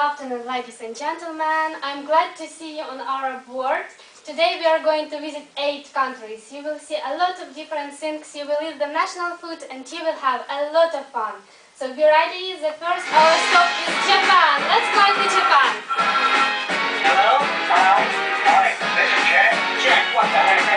Afternoon, ladies and gentlemen, I'm glad to see you on our board. Today we are going to visit eight countries. You will see a lot of different things, you will eat the national food and you will have a lot of fun. So be ready, the first our stop is Japan. Let's fly to Japan. Hello? Hello? Hi, this is Jack. Jack, what the heck?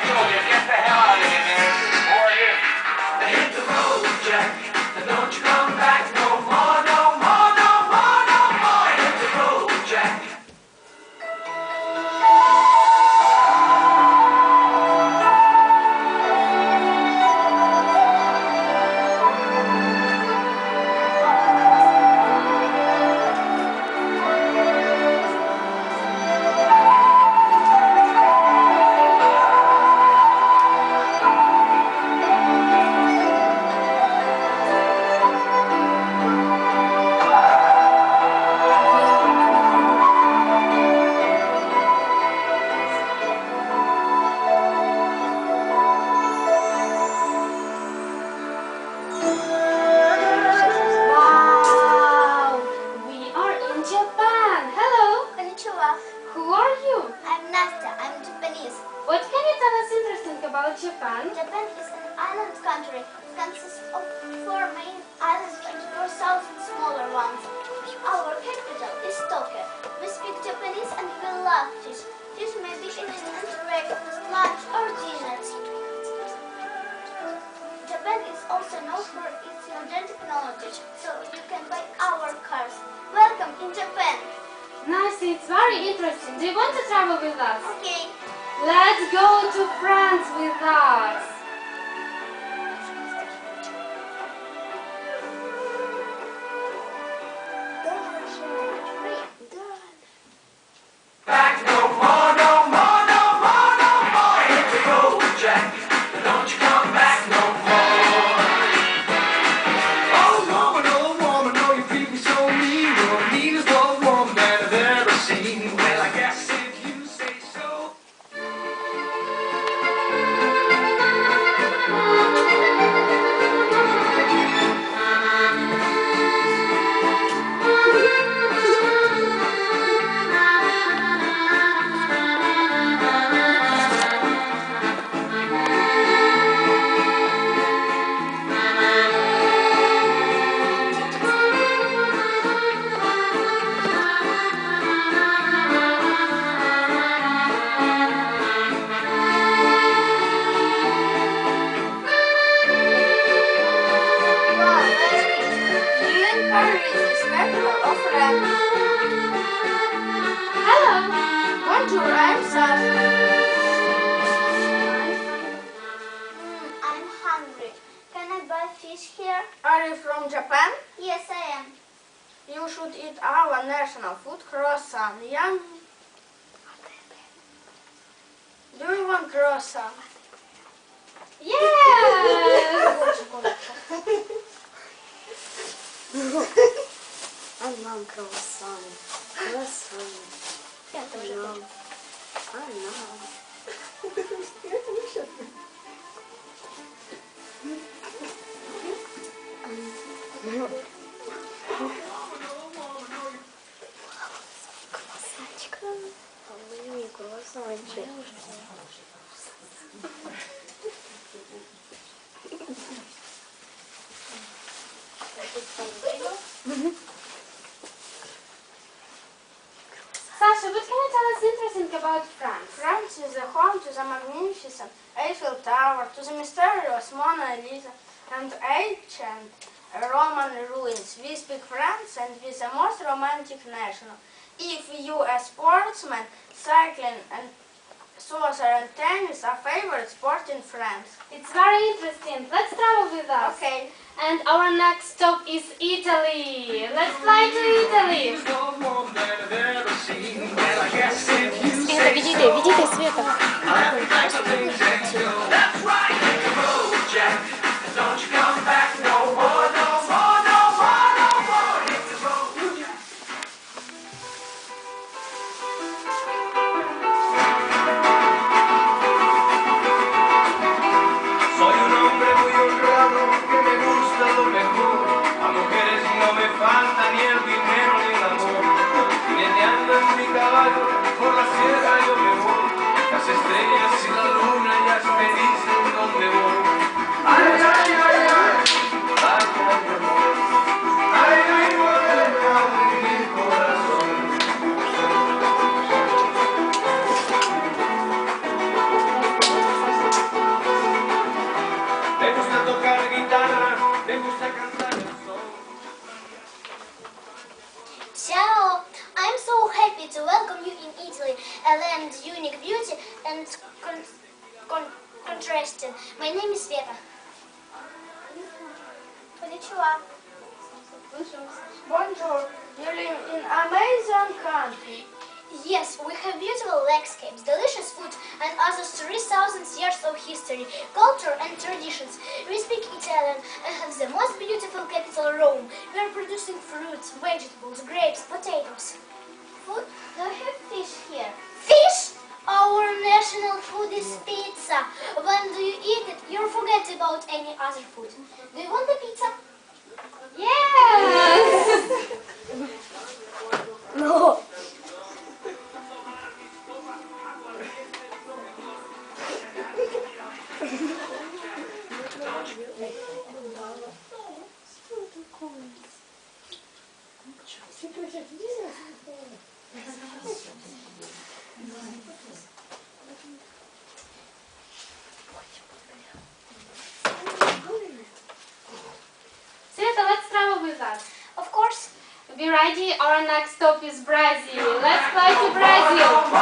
Do you want to travel with us? Okay. Let's go to France with us. Are you from Japan? Yes, I am. You should eat our national food, croissant. Yum. Do you want croissant? Yes. To the magnificent Eiffel Tower, to the mysterious Mona Lisa, and ancient Roman ruins. We speak French and are the most romantic national. If you a sportsman, cycling and soccer and tennis are favorite sport in France. It's very interesting. Let's travel with us. Okay. And our next stop is Italy. Let's fly to Italy. Old woman that I've ever seen. Well, I guess if you Света, say видите, видите, Света? That's right, hit the road, Jack. And don't you come back Other 3,000 years of history, culture, and traditions. We speak Italian and have the most beautiful capital, Rome. We are producing fruits, vegetables, grapes, potatoes. Food? Do you have fish here? Fish? Our national food is pizza. When do you eat it, you forget about any other food. Do you want the pizza? Yes! No. Stop is Brazil. Let's fly to Brazil.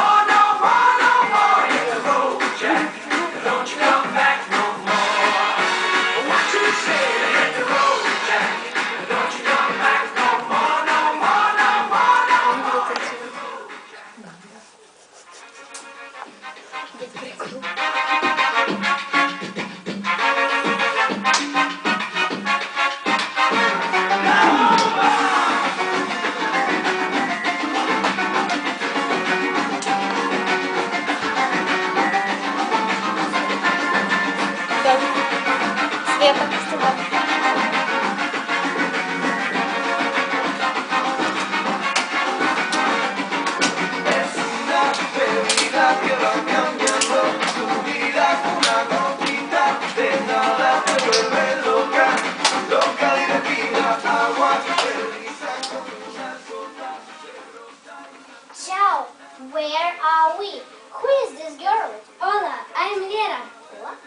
Where are we? Who is this girl? Hola, I'm Lera. Hola.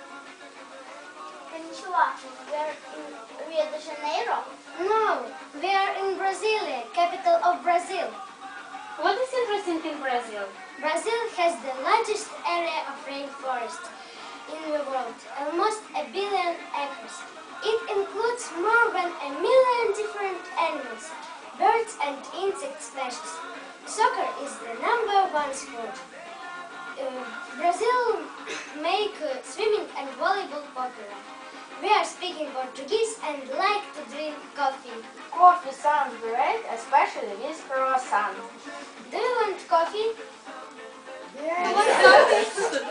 Konnichiwa. We're in Rio de Janeiro? No, we are in Brasilia, capital of Brazil. What is interesting in Brazil? Brazil has the largest area of rainforest in the world, almost a billion acres. It includes more than a million different animals, birds and insect species. Soccer is the number one sport. Uh, Brazil make uh, swimming and volleyball popular. We are speaking Portuguese and like to drink coffee. Coffee sounds great, especially with croissant. Do you want coffee?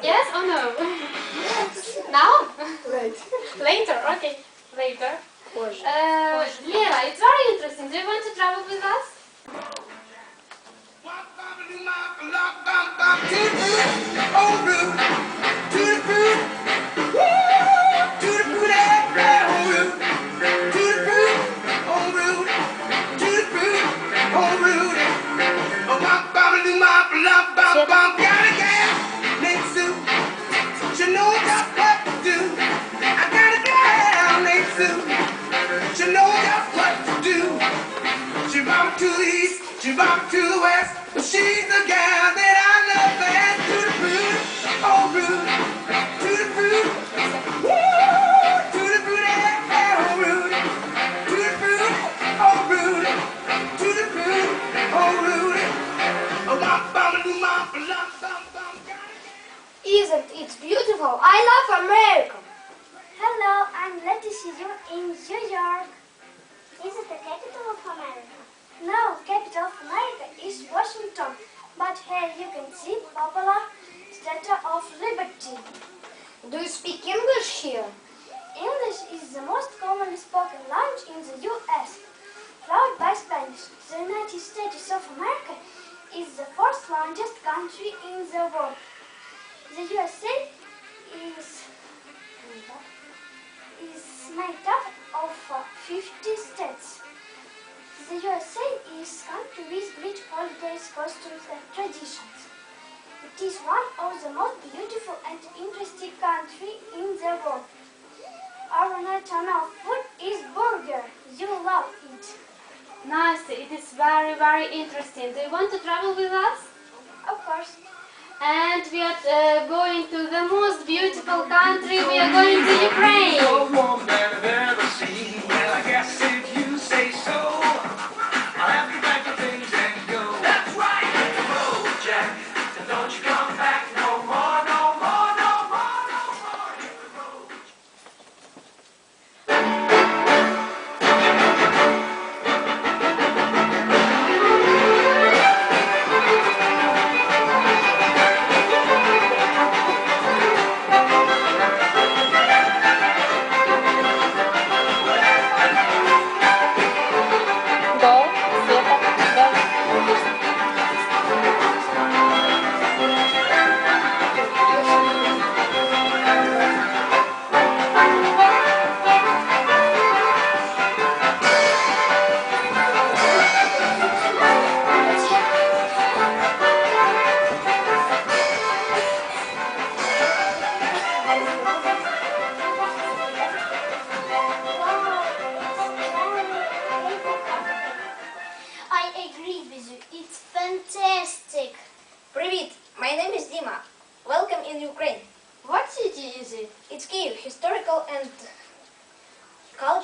Yes or no? Now? Later, okay. Later. Позже. Uh, Lera, it's very interesting. Do you want to travel with us? Bought to the east, she bought to the west. But she's the gal that I love best. To the fruit, oh fruit, to the fruit, woo, to the fruit, oh fruit, to the fruit, oh fruit, to the fruit, oh fruit. Oh, doo, bum, bum, bum, bum, got it. Isn't it beautiful? I love America. Hello, I'm glad to see you in New York. Is it the capital of America? No, capital of America is Washington. But here you can see popular Statue of Do you speak English here? English is the most commonly spoken language in the U.S. Followed by Spanish, the United States of America is the fourth largest country in the world. The USA is, is made up of uh, 50 states. The USA is country with rich holidays, costumes and traditions. It is one of the most beautiful and interesting country in the world. Our national food is burger. You love it. Nice, it is very, very interesting. Do you want to travel with us? Of course. And we are uh, going to the most beautiful country. We are going to Ukraine.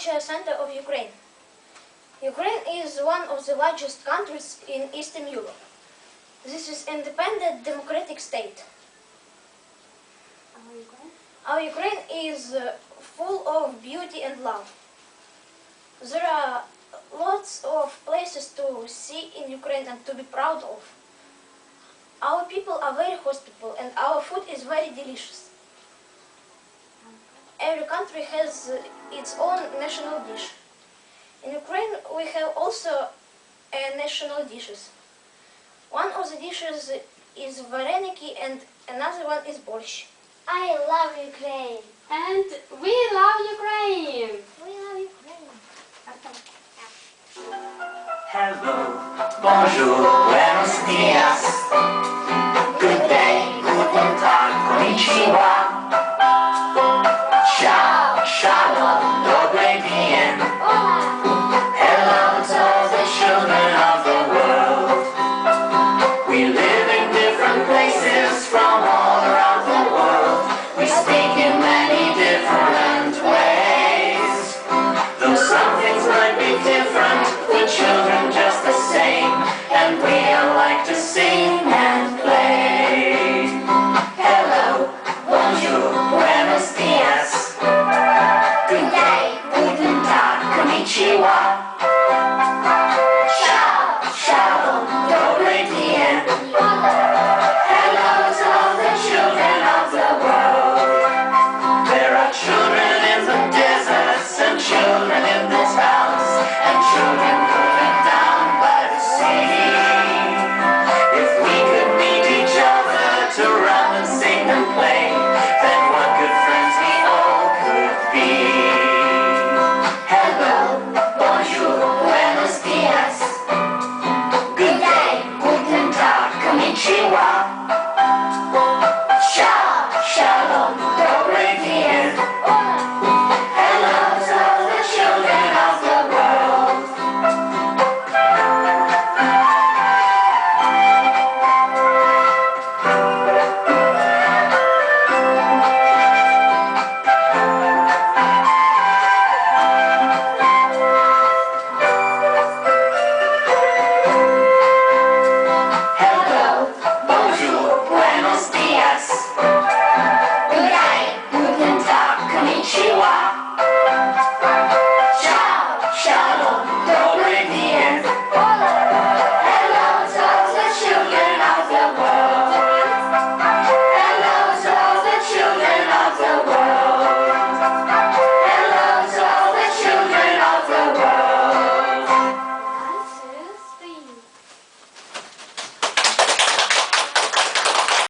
Culture center of Ukraine. Ukraine is one of the largest countries in Eastern Europe. This is an independent democratic state. Our Ukraine is uh, full of beauty and love. There are lots of places to see in Ukraine and to be proud of. Our people are very hospitable and our food is very delicious. Every country has uh, its own national dish. In Ukraine we have also uh, national dishes. One of the dishes is vareniki and another one is borscht. I love Ukraine. And we love Ukraine. We love Ukraine. Hello, bonjour, buenos dias. Shalom.